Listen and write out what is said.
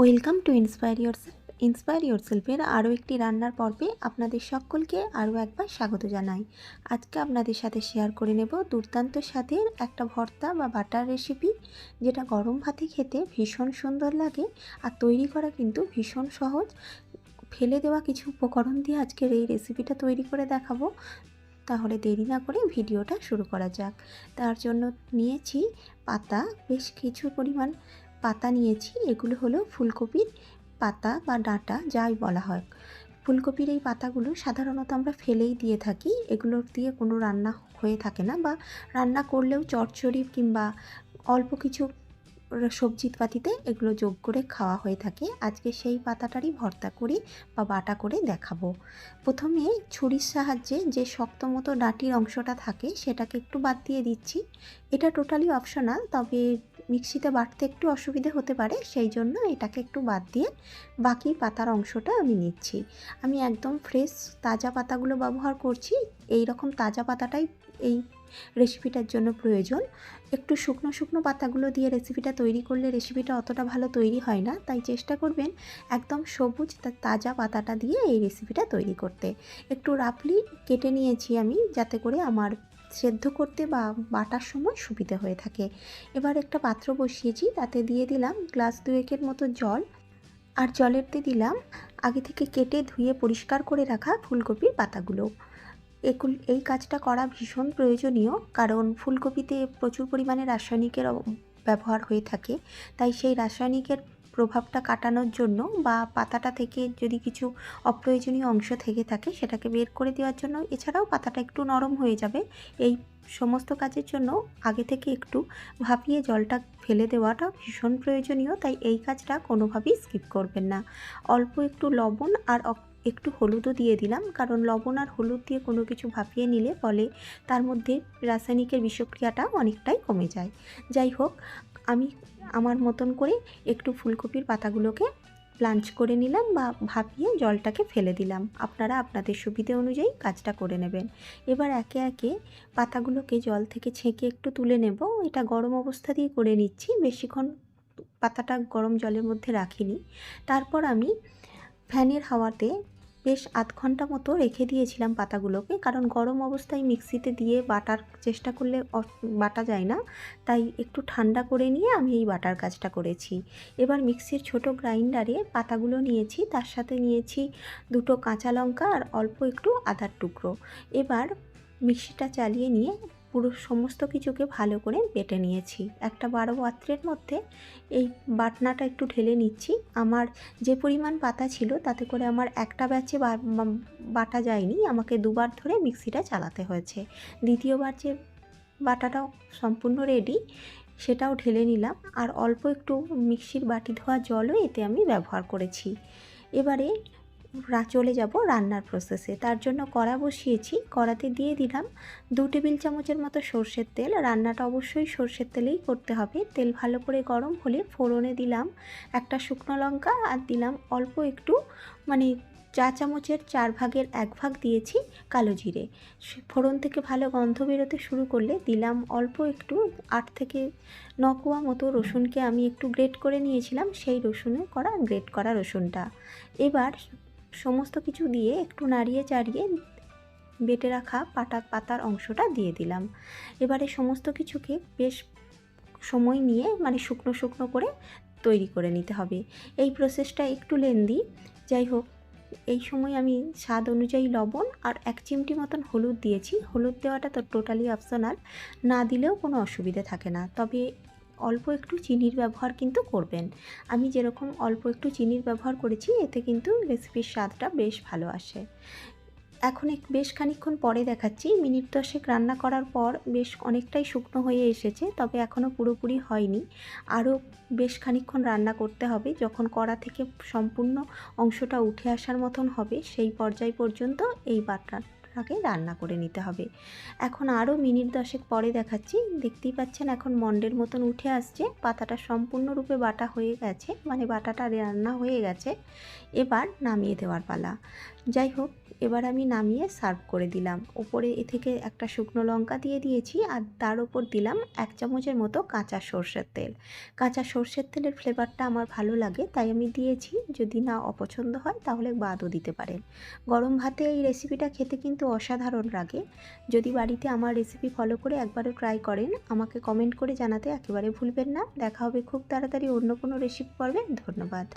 Welcome to inspire yourself inspire your সেলফের আরও একটি রান্নার পর্বে আপনাদের সকলকে আরও একবার স্বাগত জানাই। আজকে আপনাদের সাথে শেয়ার করে নেব দুর্দান্ত স্বাদের একটা ভর্তা বা বাটার রেসিপি যেটা গরম ভাতে খেতে ভীষণ সুন্দর লাগে আর তৈরি করা কিন্তু ভীষণ সহজ। ফেলে দেওয়া কিছু উপকরণ দিয়ে আজকের এই রেসিপিটা তৈরি করে দেখাবো। তাহলে দেরি না করে ভিডিওটা শুরু করা যাক। তার জন্য নিয়েছি পাতা, বেশ কিছু পরিমাণ পাতা নিয়েছি, এগুলো হলো ফুলকপির পাতা বা ডাঁটা, যাই বলা হয়। ফুলকপির এই পাতাগুলো সাধারণত আমরা ফেলেই দিয়ে থাকি এগুলোর দিয়ে কোনো রান্না হয়ে থাকে না বা রান্না করলেও চটচড়ি কিংবা অল্প কিছু সবজি পাতিতে এগুলো যোগ করে খাওয়া হয়ে থাকে। আজকে সেই পাতাটারই ভর্তা করি বা বাটা করে দেখাবো। প্রথমে ছুরির সাহায্যে যে শক্ত মতো ডাঁটির অংশটা থাকে, সেটাকে একটু বাদ দিয়ে দিচ্ছি। এটা টোটালি অপশনাল তবে মিক্সিতে বাটতে একটু অসুবিধে হতে পারে, সেই জন্য এটাকে একটু বাদ দিয়ে বাকি পাতার অংশটা আমি নিচ্ছি। আমি একদম ফ্রেশ তাজা পাতাগুলো ব্যবহার করছি এই রকম তাজা পাতাটাই এই রেসিপিটার জন্য প্রয়োজন। একটু শুকনো শুকনো পাতাগুলো দিয়ে রেসিপিটা তৈরি করলে রেসিপিটা অতটা ভালো তৈরি হয় না, তাই চেষ্টা করবেন একদম সবুজ তাজা পাতাটা দিয়ে এই রেসিপিটা তৈরি করতে। একটু রাফলি কেটে নিয়েছি আমি, যাতে করে আমার সেদ্ধ করতে বা বাটার সময় সুবিধে হয়ে থাকে। এবার একটা পাত্র বসিয়েছি, তাতে দিয়ে দিলাম গ্লাস দুয়েকের মতো জল আর জলেরতে দিলাম আগে থেকে কেটে ধুয়ে পরিষ্কার করে রাখা ফুলকপির পাতাগুলো। এগুল এই কাজটা করা ভীষণ প্রয়োজনীয়, কারণ ফুলকপিতে প্রচুর পরিমাণে রাসায়নিকের ব্যবহার হয়ে থাকে, তাই সেই রাসায়নিকের প্রভাবটা কাটানোর জন্য বা পাতাটা থেকে যদি কিছু অপ্রয়োজনীয় অংশ থেকে থাকে সেটাকে বের করে দেওয়ার জন্য, এছাড়াও পাতাটা একটু নরম হয়ে যাবে। এই সমস্ত কাজের জন্য আগে থেকে একটু ভাপিয়ে জলটা ফেলে দেওয়াটা ভীষণ প্রয়োজনীয়, তাই এই কাজটা কোনোভাবেই স্কিপ করবেন না। অল্প একটু লবণ আর একটু হলুদও দিয়ে দিলাম, কারণ লবণ আর হলুদ দিয়ে কোনো কিছু ভাপিয়ে নিলে ফলে তার মধ্যে রাসায়নিকের বিষক্রিয়াটা অনেকটাই কমে যায়। যাই হোক আমি আমার মতন করে একটু ফুলকপির পাতাগুলোকে প্লাঞ্চ করে নিলাম বা ভাপিয়ে জলটাকে ফেলে দিলাম। আপনারা আপনাদের সুবিধে অনুযায়ী কাজটা করে নেবেন। এবার একে একে পাতাগুলোকে জল থেকে ছেঁকে একটু তুলে নেব। এটা গরম অবস্থা দিয়ে করে নিচ্ছি। বেশিক্ষণ পাতাটা গরম জলের মধ্যে রাখিনি। তারপর আমি ফ্যানের হাওয়াতে বেশ আধ ঘণ্টা মতো রেখে দিয়েছিলাম পাতাগুলোকে। কারণ গরম অবস্থায় মিক্সিতে দিয়ে বাটার চেষ্টা করলে বাটা যায় না। তাই একটু ঠান্ডা করে নিয়ে আমি এই বাটার কাজটা করেছি। এবার মিক্সির ছোট গ্রাইন্ডারে পাতাগুলো নিয়েছি। তার সাথে নিয়েছি দুটো কাঁচা লঙ্কা আর অল্প একটু আদার টুকরো। এবার মিক্সিটা চালিয়ে নিয়ে পুরো সমস্ত কিছুকে ভালো করে বেটে নিয়েছি। একটা বারো পাত্রের মধ্যে এই বাটনাটা একটু ঢেলে নিচ্ছি। আমার যে পরিমাণ পাতা ছিল তাতে করে আমার একটা ব্যাচে বাটা যায়নি। আমাকে দুবার ধরে মিক্সিটা চালাতে হয়েছে। দ্বিতীয়বার যে বাটাটাও সম্পূর্ণ রেডি সেটাও ঢেলে নিলাম। আর অল্প একটু মিক্সির বাটি ধোয়া জলও এতে আমি ব্যবহার করেছি। এবারে চলে যাব রান্নার প্রসেসে তার জন্য কড়া বসিয়েছি। কড়াতে দিয়ে দিলাম দু টেবিল চামচের মতো সর্ষের তেল। রান্নাটা অবশ্যই সর্ষের তেলেই করতে হবে। তেল ভালো করে গরম হলে ফোড়নে দিলাম একটা শুকনো লঙ্কা আর দিলাম অল্প একটু মানে চা চামচের চার ভাগের এক ভাগ দিয়েছি কালো জিরে। ফোড়ন থেকে ভালো গন্ধ বেরোতে শুরু করলে দিলাম অল্প একটু আট থেকে নকুয়া মতো রসুনকে আমি একটু গ্রেট করে নিয়েছিলাম। সেই রসুনে করা গ্রেট করা রসুনটা। এবার সমস্ত কিছু দিয়ে একটু নাড়িয়ে চাড়িয়ে বেটে রাখা পাটা পাতার অংশটা দিয়ে দিলাম। এবারে সমস্ত কিছুকে বেশ সময় নিয়ে মানে শুকনো শুকনো করে তৈরি করে নিতে হবে। এই প্রসেসটা একটু লেন্দি যাই হোক, এই সময় আমি স্বাদ অনুযায়ী লবণ আর এক চিমটি মতন হলুদ দিয়েছি। হলুদ দেওয়াটা তো টোটালি অপশনাল না দিলেও কোনো অসুবিধে থাকে না। তবে অল্প একটু চিনির ব্যবহার কিন্তু করবেন। আমি যেরকম অল্প একটু চিনির ব্যবহার করেছি, এতে কিন্তু রেসিপির স্বাদটা বেশ ভালো আসে। এখন এক বেশ খানিক্ষণ পরে দেখাচ্ছি, মিনিট দশেক রান্না করার পর বেশ অনেকটাই শুকনো হয়ে এসেছে, তবে এখনও পুরোপুরি হয়নি। আরও বেশ খানিক্ষণ রান্না করতে হবে, যখন কড়া থেকে সম্পূর্ণ অংশটা উঠে আসার মতন হবে, সেই পর্যায় পর্যন্ত এই বাটার আগে রান্না করে নিতে হবে। এখন আরও মিনিট দশেক পরে দেখাচ্ছি। দেখতেই পাচ্ছেন এখন মন্ডের মতন উঠে আসছে। পাতাটা সম্পূর্ণরূপে বাটা হয়ে গেছে মানে বাটাটা রান্না হয়ে গেছে। এবার নামিয়ে দেওয়ার পালা। যাই হোক, এবার আমি নামিয়ে সার্ভ করে দিলাম। ওপরে এ থেকে একটা শুকনো লঙ্কা দিয়ে দিয়েছি আর তার ওপর দিলাম এক চামচের মতো কাঁচা সর্ষের তেল। কাঁচা সর্ষের তেলের ফ্লেভারটা আমার ভালো লাগে, তাই আমি দিয়েছি। যদি না অপছন্দ হয়, তাহলে বাদও দিতে পারেন। গরম ভাতে এই রেসিপিটা খেতে কিন্তু অসাধারণ লাগে। যদি বাড়িতে আমার রেসিপি ফলো করে একবারও ট্রাই করেন, আমাকে কমেন্ট করে জানাতে একেবারে ভুলবেন না। দেখা হবে খুব তাড়াতাড়ি অন্য কোনো রেসিপি পর্বে। ধন্যবাদ।